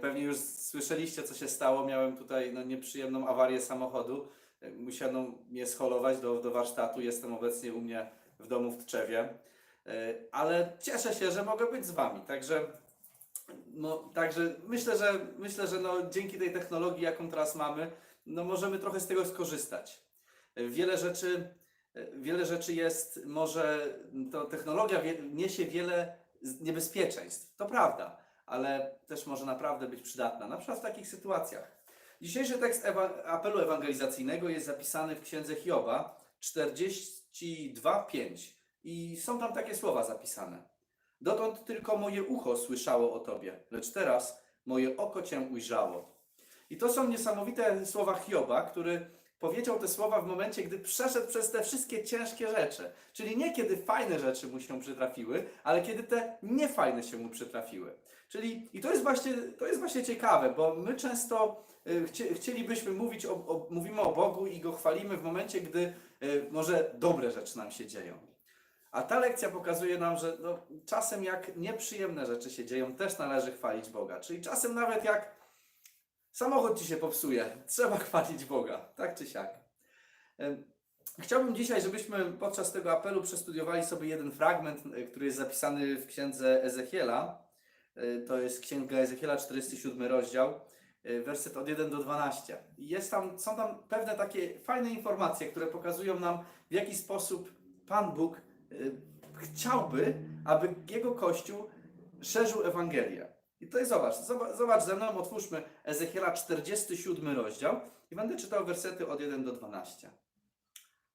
Pewnie już słyszeliście, co się stało. Miałem tutaj no, nieprzyjemną awarię samochodu. Musiano mnie scholować do, do warsztatu. Jestem obecnie u mnie w domu w Tczewie. E, Ale cieszę się, że mogę być z Wami. Także, no, także myślę, że, myślę, że no, dzięki tej technologii, jaką teraz mamy, no, możemy trochę z tego skorzystać. Wiele rzeczy, wiele rzeczy jest, może to technologia niesie wiele niebezpieczeństw. To prawda ale też może naprawdę być przydatna, na przykład w takich sytuacjach. Dzisiejszy tekst ewa- apelu ewangelizacyjnego jest zapisany w księdze Hioba 42:5 i są tam takie słowa zapisane. Dotąd tylko moje ucho słyszało o Tobie, lecz teraz moje oko Cię ujrzało. I to są niesamowite słowa Hioba, który powiedział te słowa w momencie, gdy przeszedł przez te wszystkie ciężkie rzeczy. Czyli nie kiedy fajne rzeczy mu się przytrafiły, ale kiedy te niefajne się mu przytrafiły. Czyli i to jest właśnie, to jest właśnie ciekawe, bo my często y, chcie, chcielibyśmy mówić o, o, mówimy o Bogu i go chwalimy w momencie, gdy y, może dobre rzeczy nam się dzieją. A ta lekcja pokazuje nam, że no, czasem jak nieprzyjemne rzeczy się dzieją, też należy chwalić Boga. Czyli czasem nawet jak samochód ci się popsuje, trzeba chwalić Boga, tak czy siak. Ym, Chciałbym dzisiaj, żebyśmy podczas tego apelu przestudiowali sobie jeden fragment, y, który jest zapisany w księdze Ezechiela. Y, To jest księga Ezechiela, 47 rozdział, y, werset od 1 do 12. I Jest tam, są tam pewne takie fajne informacje, które pokazują nam, w jaki sposób Pan Bóg chciałby, aby Jego Kościół szerzył Ewangelię. I tutaj zobacz, zobacz, ze mną, otwórzmy Ezechiela 47 rozdział i będę czytał wersety od 1 do 12.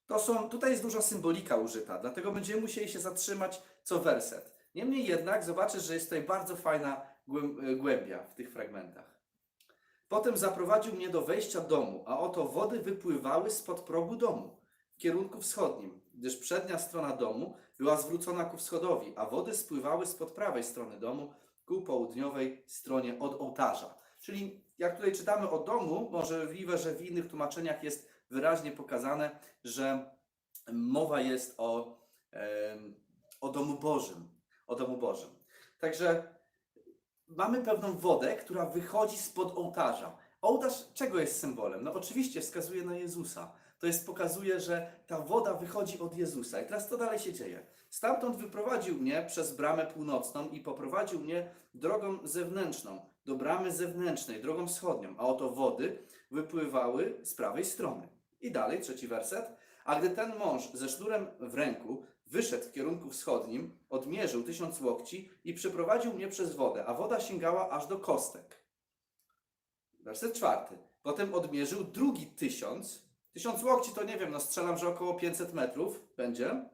To są, tutaj jest duża symbolika użyta, dlatego będziemy musieli się zatrzymać co werset. Niemniej jednak zobaczysz, że jest tutaj bardzo fajna głęb- głębia w tych fragmentach. Potem zaprowadził mnie do wejścia domu, a oto wody wypływały spod progu domu w kierunku wschodnim, gdyż przednia strona domu była zwrócona ku wschodowi, a wody spływały spod prawej strony domu ku południowej stronie od ołtarza. Czyli jak tutaj czytamy o domu, możliwe, że w innych tłumaczeniach jest wyraźnie pokazane, że mowa jest o, o domu Bożym. O domu Bożym. Także mamy pewną wodę, która wychodzi spod ołtarza. Ołtarz czego jest symbolem? No oczywiście wskazuje na Jezusa. To jest pokazuje, że ta woda wychodzi od Jezusa. I teraz co dalej się dzieje? Stamtąd wyprowadził mnie przez bramę północną i poprowadził mnie drogą zewnętrzną, do bramy zewnętrznej, drogą wschodnią, a oto wody wypływały z prawej strony. I dalej, trzeci werset. A gdy ten mąż ze sznurem w ręku wyszedł w kierunku wschodnim, odmierzył tysiąc łokci i przeprowadził mnie przez wodę, a woda sięgała aż do kostek. Werset czwarty. Potem odmierzył drugi tysiąc. Tysiąc łokci to nie wiem, no strzelam, że około 500 metrów będzie.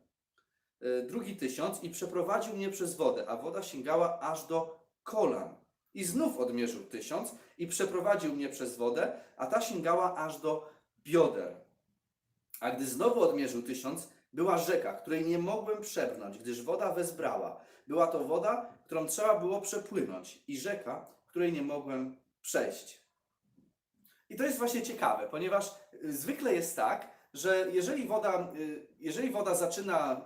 Y, Drugi tysiąc i przeprowadził mnie przez wodę, a woda sięgała aż do kolan. I znów odmierzył tysiąc i przeprowadził mnie przez wodę, a ta sięgała aż do bioder. A gdy znowu odmierzył tysiąc, była rzeka, której nie mogłem przebrnąć, gdyż woda wezbrała. Była to woda, którą trzeba było przepłynąć i rzeka, której nie mogłem przejść. I to jest właśnie ciekawe, ponieważ y, zwykle jest tak, że jeżeli woda, y, jeżeli woda zaczyna,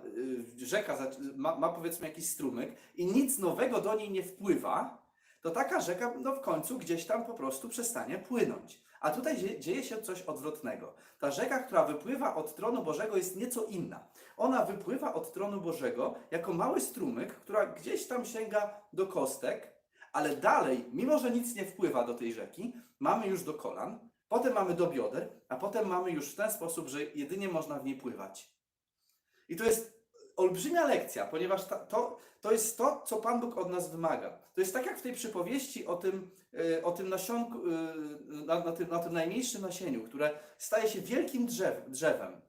y, rzeka ma, ma powiedzmy jakiś strumyk i nic nowego do niej nie wpływa, to taka rzeka no w końcu gdzieś tam po prostu przestanie płynąć. A tutaj dzie- dzieje się coś odwrotnego. Ta rzeka, która wypływa od tronu Bożego jest nieco inna. Ona wypływa od tronu Bożego jako mały strumyk, która gdzieś tam sięga do kostek, ale dalej, mimo że nic nie wpływa do tej rzeki, mamy już do kolan, potem mamy do bioder, a potem mamy już w ten sposób, że jedynie można w niej pływać. I to jest olbrzymia lekcja, ponieważ ta, to, to jest to, co Pan Bóg od nas wymaga. To jest tak jak w tej przypowieści o tym, y, o tym nasionku, y, na, na, tym, na tym najmniejszym nasieniu, które staje się wielkim drzew, drzewem.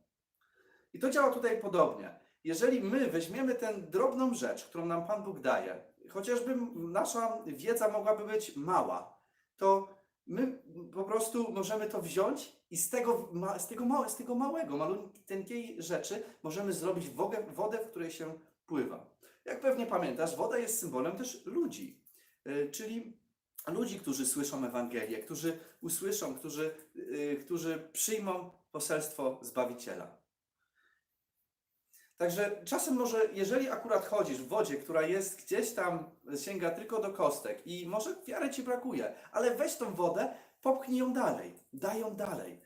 I to działa tutaj podobnie. Jeżeli my weźmiemy tę drobną rzecz, którą nam Pan Bóg daje, chociażby nasza wiedza mogłaby być mała, to my po prostu możemy to wziąć i z tego, ma- z tego, małe, z tego małego, malutkiej rzeczy możemy zrobić wodę, wodę, w której się pływa. Jak pewnie pamiętasz, woda jest symbolem też ludzi, y, czyli ludzi, którzy słyszą Ewangelię, którzy usłyszą, którzy, y, którzy przyjmą poselstwo Zbawiciela. Także czasem może, jeżeli akurat chodzisz w wodzie, która jest gdzieś tam, sięga tylko do kostek i może wiary ci brakuje, ale weź tą wodę, popchnij ją dalej, daj ją dalej.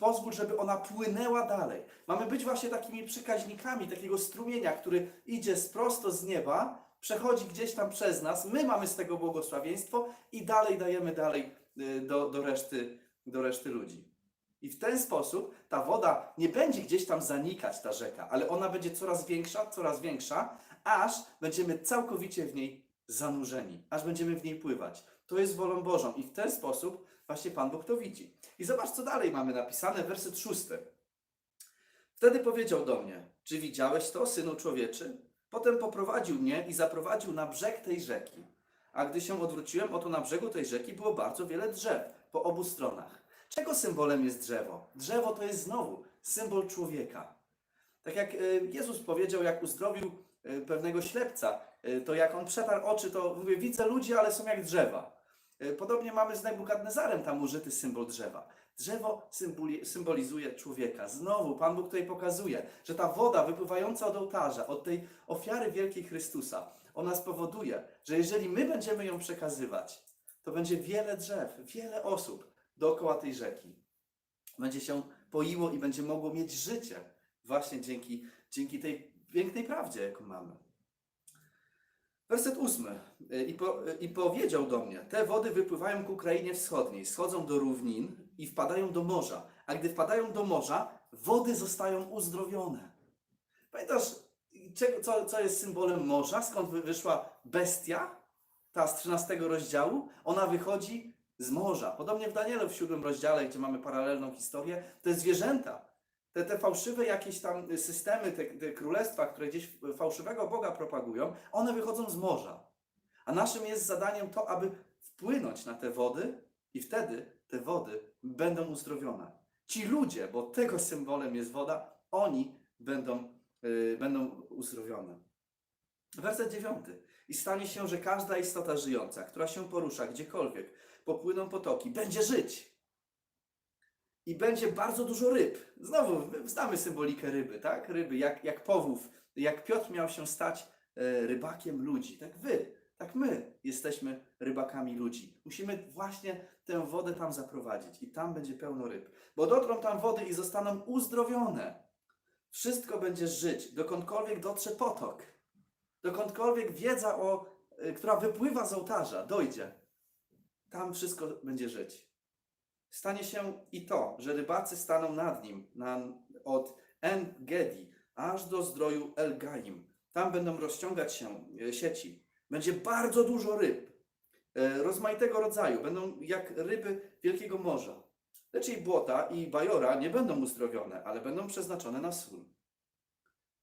Pozwól, żeby ona płynęła dalej. Mamy być właśnie takimi przekaźnikami takiego strumienia, który idzie prosto z nieba, przechodzi gdzieś tam przez nas, my mamy z tego błogosławieństwo i dalej dajemy dalej y, do, do, reszty, do reszty ludzi. I w ten sposób ta woda nie będzie gdzieś tam zanikać, ta rzeka, ale ona będzie coraz większa, coraz większa, aż będziemy całkowicie w niej zanurzeni, aż będziemy w niej pływać. To jest wolą Bożą i w ten sposób właśnie Pan Bóg to widzi. I zobacz, co dalej mamy napisane, werset szósty. Wtedy powiedział do mnie, czy widziałeś to, synu człowieczy? Potem poprowadził mnie i zaprowadził na brzeg tej rzeki. A gdy się odwróciłem, oto na brzegu tej rzeki było bardzo wiele drzew po obu stronach. Czego symbolem jest drzewo? Drzewo to jest znowu symbol człowieka. Tak jak e, Jezus powiedział, jak uzdrowił e, pewnego ślepca, e, to jak on przetarł oczy, to mówię, widzę ludzi, ale są jak drzewa. Podobnie mamy z Nebukadnezarem tam użyty symbol drzewa. Drzewo symboli- symbolizuje człowieka. Znowu Pan Bóg tutaj pokazuje, że ta woda wypływająca od ołtarza, od tej ofiary wielkiej Chrystusa, ona spowoduje, że jeżeli my będziemy ją przekazywać, to będzie wiele drzew, wiele osób dookoła tej rzeki. Będzie się poiło i będzie mogło mieć życie właśnie dzięki, dzięki tej pięknej prawdzie, jaką mamy. Werset ósmy. I, po, I powiedział do mnie, te wody wypływają ku krainie wschodniej, schodzą do równin i wpadają do morza. A gdy wpadają do morza, wody zostają uzdrowione. Pamiętasz, co, co jest symbolem morza? Skąd wy- wyszła bestia? Ta z 13 rozdziału? Ona wychodzi z morza. Podobnie w Danielu w 7 rozdziale, gdzie mamy paralelną historię, te zwierzęta, te, te fałszywe jakieś tam systemy, te, te królestwa, które gdzieś fałszywego Boga propagują, one wychodzą z morza. A naszym jest zadaniem to, aby wpłynąć na te wody i wtedy te wody będą uzdrowione. Ci ludzie, bo tego symbolem jest woda, oni będą, y, będą uzdrowione. Werset dziewiąty. I stanie się, że każda istota żyjąca, która się porusza gdziekolwiek, popłyną potoki, będzie żyć. I będzie bardzo dużo ryb. Znowu, my znamy symbolikę ryby, tak? Ryby, jak, jak powów, jak Piotr miał się stać e, rybakiem ludzi, tak wy, tak my jesteśmy rybakami ludzi. Musimy właśnie tę wodę tam zaprowadzić i tam będzie pełno ryb. Bo dotrą tam wody i zostaną uzdrowione. Wszystko będzie żyć, dokądkolwiek dotrze potok. Dokądkolwiek wiedza, o, y, która wypływa z ołtarza, dojdzie. Tam wszystko będzie żyć. Stanie się i to, że rybacy staną nad nim, na, od En-Gedi aż do zdroju El-Gaim. Tam będą rozciągać się e, sieci. Będzie bardzo dużo ryb, e, rozmaitego rodzaju. Będą jak ryby wielkiego morza. Lecz jej błota i bajora nie będą uzdrowione, ale będą przeznaczone na sól.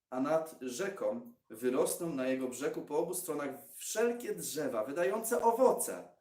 A nad rzeką wyrosną na jego brzegu po obu stronach wszelkie drzewa wydające owoce.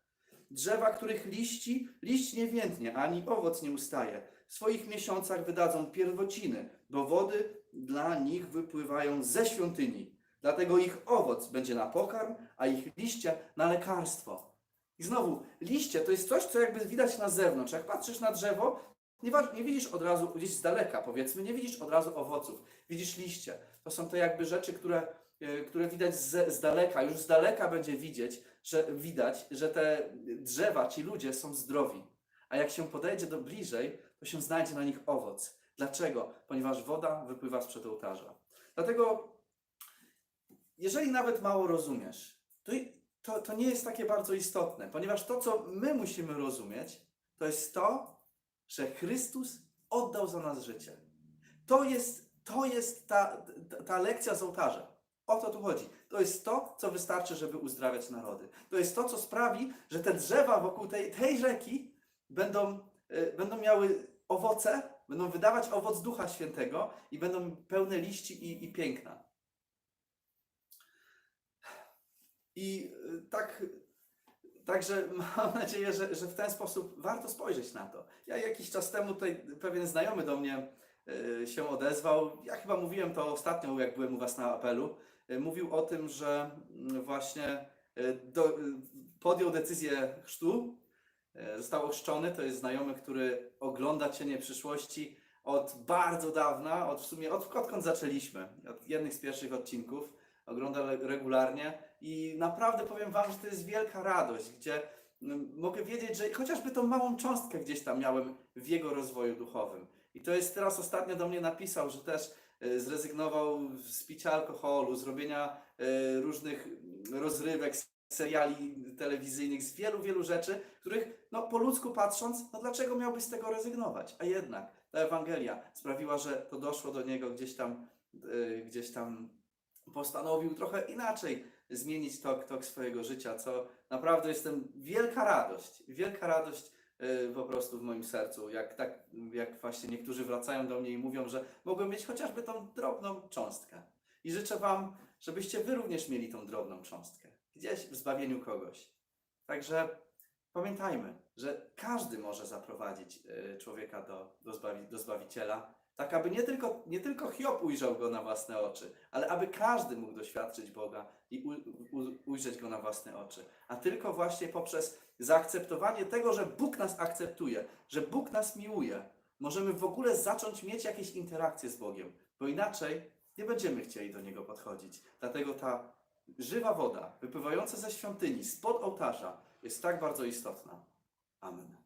Drzewa, których liści, liść nie więdnie, ani owoc nie ustaje. W swoich miesiącach wydadzą pierwociny, bo wody dla nich wypływają ze świątyni. Dlatego ich owoc będzie na pokarm, a ich liście na lekarstwo. I znowu, liście to jest coś, co jakby widać na zewnątrz. Jak patrzysz na drzewo, nie, nie widzisz od razu gdzieś z daleka, powiedzmy, nie widzisz od razu owoców. Widzisz liście. To są te jakby rzeczy, które, e, które widać z, z daleka. Już z daleka będzie widzieć, że widać, że te drzewa, ci ludzie są zdrowi. A jak się podejdzie do bliżej, to się znajdzie na nich owoc. Dlaczego? Ponieważ woda wypływa sprzed ołtarza. Dlatego, jeżeli nawet mało rozumiesz, to, to, to nie jest takie bardzo istotne, ponieważ to, co my musimy rozumieć, to jest to, że Chrystus oddał za nas życie. To jest, to jest ta, ta, ta lekcja z ołtarza. O to tu chodzi. To jest to, co wystarczy, żeby uzdrawiać narody. To jest to, co sprawi, że te drzewa wokół tej, tej rzeki będą, e, będą miały owoce, będą wydawać owoc Ducha Świętego i będą pełne liści i, i piękna. I e, tak, także mam nadzieję, że, że w ten sposób warto spojrzeć na to. Ja jakiś czas temu tutaj pewien znajomy do mnie e, się odezwał. Ja chyba mówiłem to ostatnio, jak byłem u Was na apelu. E, Mówił o tym, że mm, właśnie e, do, e, podjął decyzję chrztu, został ochrzczony. To jest znajomy, który ogląda cienie przyszłości, od bardzo dawna, od w sumie od, odkąd zaczęliśmy, od jednych z pierwszych odcinków, oglądam le- regularnie i naprawdę powiem Wam, że to jest wielka radość, gdzie mm, mogę wiedzieć, że chociażby tą małą cząstkę gdzieś tam miałem w jego rozwoju duchowym. I to jest teraz ostatnio do mnie napisał, że też zrezygnował z picia alkoholu, z robienia e, różnych rozrywek, seriali telewizyjnych, z wielu, wielu rzeczy, których no, po ludzku patrząc, no dlaczego miałby z tego rezygnować? A jednak ta Ewangelia sprawiła, że to doszło do niego gdzieś tam, e, gdzieś tam postanowił trochę inaczej zmienić tok, tok swojego życia, co naprawdę jestem wielka radość, wielka radość e, po prostu w moim sercu, jak, tak, jak właśnie niektórzy wracają do mnie i mówią, że mogłem mieć chociażby tą drobną cząstkę. I życzę Wam, żebyście Wy również mieli tą drobną cząstkę, gdzieś w zbawieniu kogoś. Także pamiętajmy, że każdy może zaprowadzić e, człowieka do, do, zbawi, do Zbawiciela, tak aby nie tylko, nie tylko Hiob ujrzał Go na własne oczy, ale aby każdy mógł doświadczyć Boga i u, u, ujrzeć Go na własne oczy. A tylko właśnie poprzez zaakceptowanie tego, że Bóg nas akceptuje, że Bóg nas miłuje, możemy w ogóle zacząć mieć jakieś interakcje z Bogiem, bo inaczej nie będziemy chcieli do Niego podchodzić. Dlatego ta żywa woda wypływająca ze świątyni, spod ołtarza jest tak bardzo istotna. Amen.